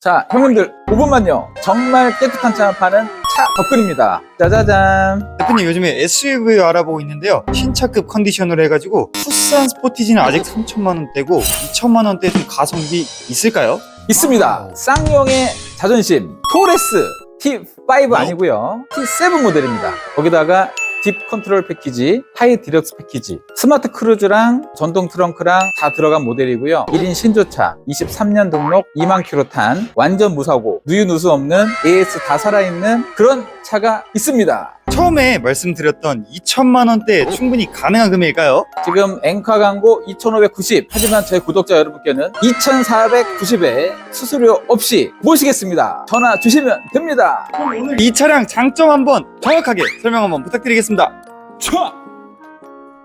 자, 형님들 5분만요. 정말 깨끗한 차 파는 차 덕분입니다. 짜자잔. 대표님 요즘에 SUV 알아보고 있는데요. 신차급 컨디션으로 해가지고 투싼 스포티지는 아직 3천만 원대고 2천만 원대 좀 가성비 있을까요? 있습니다. 쌍용의 자존심 토레스 T5 아니고요. T7 모델입니다. 거기다가 딥 컨트롤 패키지, 하이 디럭스 패키지, 스마트 크루즈랑 전동 트렁크랑 다 들어간 모델이고요. 1인 신조차, 23년 등록, 2만 킬로 탄, 완전 무사고, 누유누수 없는 AS 다 살아있는 그런 차가 있습니다. 처음에 말씀드렸던 2천만 원대 충분히 가능한 금액일까요? 지금 앵카 광고 2,590 하지만 저희 구독자 여러분께는 2,490에 수수료 없이 모시겠습니다. 전화 주시면 됩니다. 오늘 이 차량 장점 한번 정확하게 설명 한번 부탁드리겠습니다.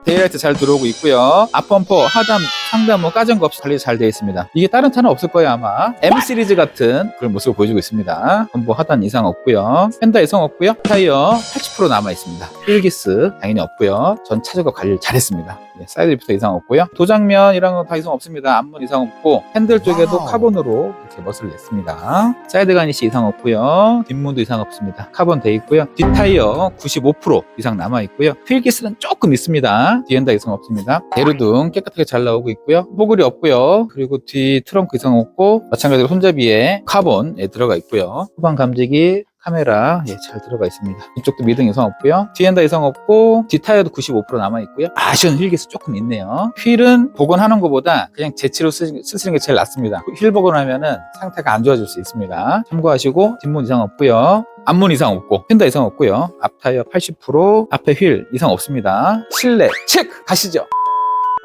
데일라이트 잘 들어오고 있고요. 앞범퍼, 하단, 상단 뭐 까진 거 없이 관리 잘 되어 있습니다. 이게 다른 차는 없을 거예요 아마. M 시리즈 같은 그런 모습을 보여주고 있습니다. 범퍼 하단 이상 없고요. 펜더 이상 없고요. 타이어 80% 남아 있습니다. 필기스 당연히 없고요. 전 차주가 관리를 잘했습니다. 예, 사이드 리프터 이상 없고요. 도장면 이런 거 다 이상 없습니다. 앞문 이상 없고 핸들 쪽에도. 카본으로 이렇게 멋을 냈습니다. 사이드 가니시 이상 없고요. 뒷문도 이상 없습니다. 카본 돼 있고요. 뒷타이어 95% 이상 남아 있고요. 필기스는 조금 있습니다. 뒤엔다 이상 없습니다. 대루등 깨끗하게 잘 나오고 있고요. 뽀글이 없고요. 그리고 뒤 트렁크 이상 없고 마찬가지로 손잡이에 카본에 들어가 있고요. 후방 감지기 카메라 예, 잘 들어가 있습니다. 이쪽도 미등 이상 없고요. 뒤엔다 이상 없고 뒷타이어도 95% 남아 있고요. 아쉬운 휠기스 조금 있네요. 휠은 복원하는 것보다 그냥 제치로 쓰, 쓰시는 게 제일 낫습니다. 휠 복원하면은 상태가 안 좋아질 수 있습니다. 참고하시고 뒷문 이상 없고요. 앞문 이상 없고 펜더 이상 없고요. 앞 타이어 80% 앞에 휠 이상 없습니다. 실내 체크 가시죠.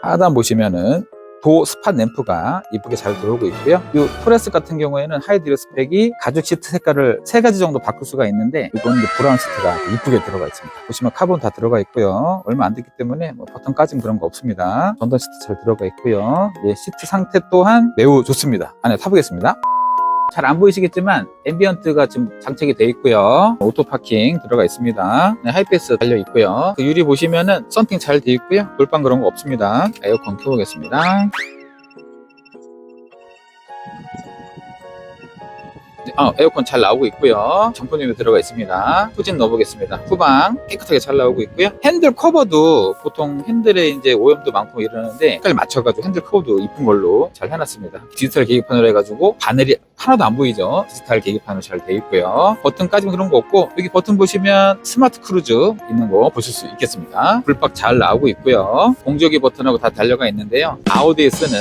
하단 보시면은 도 스팟 램프가 이쁘게 잘 들어오고 있고요. 이 토레스 같은 경우에는 하이디어 스펙이 가죽 시트 색깔을 세 가지 정도 바꿀 수가 있는데 이제 브라운 시트가 이쁘게 들어가 있습니다. 보시면 카본 다 들어가 있고요. 얼마 안 됐기 때문에 뭐 버튼 까진 그런 거 없습니다. 전동 시트 잘 들어가 있고요. 예, 시트 상태 또한 매우 좋습니다. 안에 타보겠습니다. 잘 안 보이시겠지만 앰비언트가 지금 장착이 돼 있고요. 오토 파킹 들어가 있습니다. 네, 하이패스 달려 있고요. 그 유리 보시면은 썬팅 잘 돼 있고요. 돌방 그런 거 없습니다. 에어컨 켜보겠습니다. 어, 에어컨 잘 나오고 있고요. 정품님이 들어가 있습니다. 후진 넣어보겠습니다. 후방 깨끗하게 잘 나오고 있고요. 핸들 커버도 보통 핸들에 이제 오염도 많고 이러는데 색깔 맞춰가지고 핸들 커버도 이쁜 걸로 잘 해놨습니다. 디지털 계기판으로 해가지고 바늘이 하나도 안 보이죠. 디지털 계기판으로 잘 돼 있고요. 버튼까지 그런 거 없고 여기 버튼 보시면 스마트 크루즈 있는 거 보실 수 있겠습니다. 불박 잘 나오고 있고요. 공조기 버튼하고 다 달려가 있는데요. 아우디에 쓰는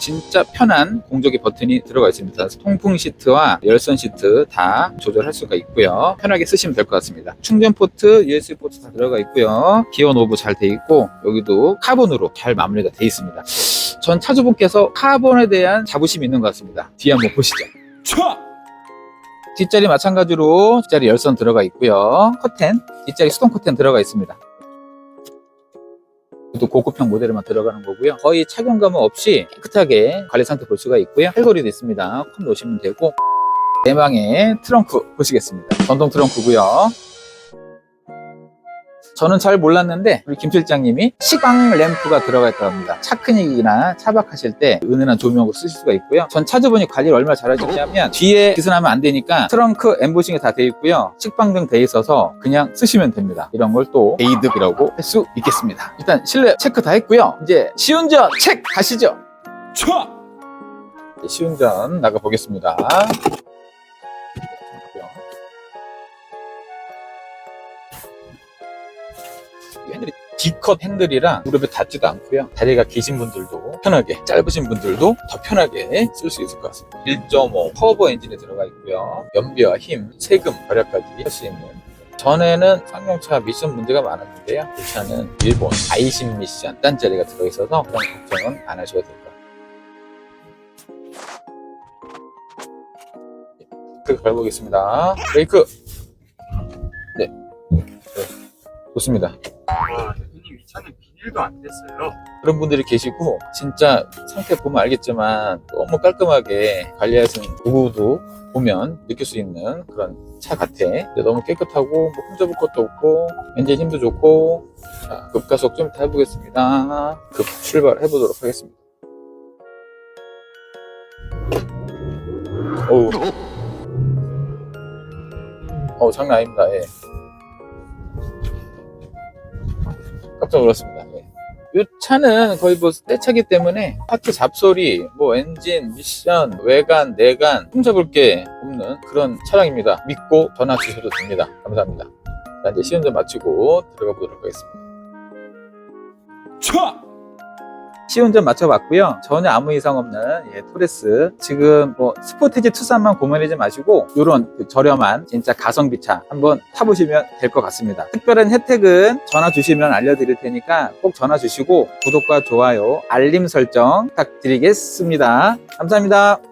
진짜 편한 공조기 버튼이 들어가 있습니다. 통풍 시트와 열선 시트 다 조절할 수가 있고요. 편하게 쓰시면 될 것 같습니다. 충전 포트, USB 포트 다 들어가 있고요. 기어 노브 잘 돼 있고 여기도 카본으로 잘 마무리가 돼 있습니다. 전 차주분께서 카본에 대한 자부심이 있는 것 같습니다. 뒤에 한번 보시죠. 뒷자리 마찬가지로 뒷자리 열선 들어가 있고요. 커튼, 뒷자리 수동 커튼 들어가 있습니다. 또 고급형 모델에만 들어가는 거고요. 거의 착용감은 없이 깨끗하게 관리 상태 볼 수가 있고요. 팔걸이도 있습니다. 컵 놓으시면 되고 내방의 트렁크 보시겠습니다. 전동 트렁크고요. 저는 잘 몰랐는데 우리 김 실장님이 시광 램프가 들어가 있다고 합니다. 차크닉이나 차박하실 때 은은한 조명으로 쓰실 수가 있고요. 전 차주분이 관리를 얼마나 잘하시냐면 뒤에 기선하면 안 되니까 트렁크 엠보싱이 다 돼 있고요. 식빵등 돼 있어서 그냥 쓰시면 됩니다. 이런 걸 또 에이드라고 할 수 있겠습니다. 일단 실내 체크 다 했고요. 이제 시운전 체크 가시죠. 이제 시운전 나가 보겠습니다. 이 핸들이 D컷 핸들이라 무릎에 닿지도 않고요. 다리가 기신 분들도 편하게, 짧으신 분들도 더 편하게 쓸 수 있을 것 같습니다. 1.5 터보 엔진이 들어가 있고요. 연비와 힘, 세금, 절약까지 할 수 있는 전에는 쌍용차 미션 문제가 많았는데요. 이 차는 일본 아이신 미션 단짜리가 들어있어서 그런 걱정은 안 하셔도 될 것 같아요. 브레이크 밟아보겠습니다. 브레이크! 네. 네. 좋습니다. 비닐도 안 됐어요. 그런 분들이 계시고 진짜 상태 보면 알겠지만 너무 깔끔하게 관리하신 부부도 보면 느낄 수 있는 그런 차 같아. 너무 깨끗하고 뭐 흠잡을 것도 없고 엔진 힘도 좋고 자 급가속 좀 해보겠습니다. 급 출발해 보도록 하겠습니다. 어우. 어 장난 아닙니다. 예. 깜짝 놀랐습니다. 예. 이 차는 거의 뭐 새 차기 때문에 파트 잡소리, 뭐 엔진, 미션, 외관, 내관 흠잡을 게 없는 그런 차량입니다. 믿고 전화 주셔도 됩니다. 감사합니다. 자, 이제 시운전 마치고 들어가 보도록 하겠습니다. 차! 시운전 마쳐봤고요. 전혀 아무 이상 없는 예, 토레스. 지금 뭐 스포티지 투싼만 고민하지 마시고 이런 그 저렴한 진짜 가성비 차 한번 타보시면 될 것 같습니다. 특별한 혜택은 전화 주시면 알려드릴 테니까 꼭 전화 주시고 구독과 좋아요, 알림 설정 부탁드리겠습니다. 감사합니다.